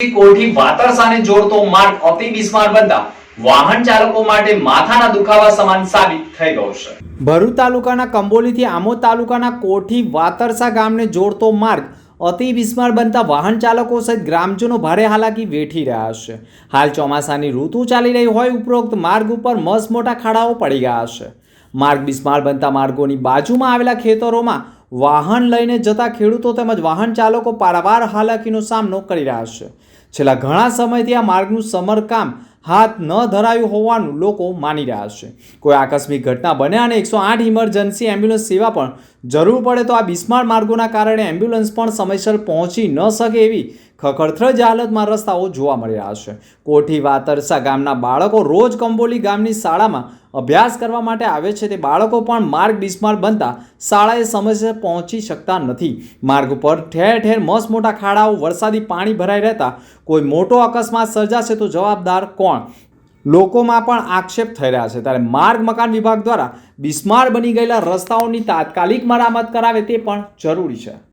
કોઠી વાતરસાને જોડતો માર્ગ અતિ બિસ્માર બનતા વાહન ચાલકો માટે માથાના દુખાવા સમાન સાબિત થઈ ગયો છે. ભરૂચ તાલુકાના કંબોલીથી આમોદ તાલુકાના કોઠી વાતરસા ગામને જોડતો માર્ગ અતિ બિસ્માર બનતા વાહન ચાલકો સહિત ગ્રામજનો ભારે હાલાકી વેઠી રહ્યા છે. હાલ ચોમાસાની ઋતુ ચાલી રહી હોય ઉપરોક્ત માર્ગ ઉપર મસ્ત મોટા ખાડાઓ પડી ગયા છે. માર્ગ બિસ્માર બનતા માર્ગોની બાજુમાં આવેલા ખેતરોમાં વાહન લઈને જતા ખેડૂતો તેમજ વાહન ચાલકો પારાવાર હાલાકીનો સામનો કરી રહ્યા છે. છેલ્લા ઘણા સમયથી આ માર્ગનું સમરકામ હાથ ન ધરાયું હોવાનું લોકો માની રહ્યા છે. કોઈ આકસ્મિક ઘટના બને અને એકસો આઠ ઇમરજન્સી એમ્બ્યુલન્સ સેવા પણ જરૂર પડે તો આ બિસ્માર માર્ગોના કારણે એમ્બ્યુલન્સ પણ સમયસર પહોંચી ન શકે એવી ખખડથ્રજ હાલતમાં રસ્તાઓ જોવા મળી રહ્યા છે. કોઠી વાતરસા ગામના બાળકો રોજ કંબોલી ગામની શાળામાં અભ્યાસ કરવા માટે આવે છે તે બાળકો પણ માર્ગ બિસ્માર બનતા શાળાએ સમયસર પહોંચી શકતા નથી. માર્ગ ઉપર ઠેર ઠેર મસ્ત મોટા ખાડાઓ, વરસાદી પાણી ભરાઈ રહેતા કોઈ મોટો અકસ્માત સર્જાશે તો જવાબદાર કોણ? લોકોમાં પણ આક્ષેપ થઈ રહ્યા છે. ત્યારે માર્ગ મકાન વિભાગ દ્વારા બિસ્માર બની ગયેલા રસ્તાઓની તાત્કાલિક મરામત કરાવે તે પણ જરૂરી છે.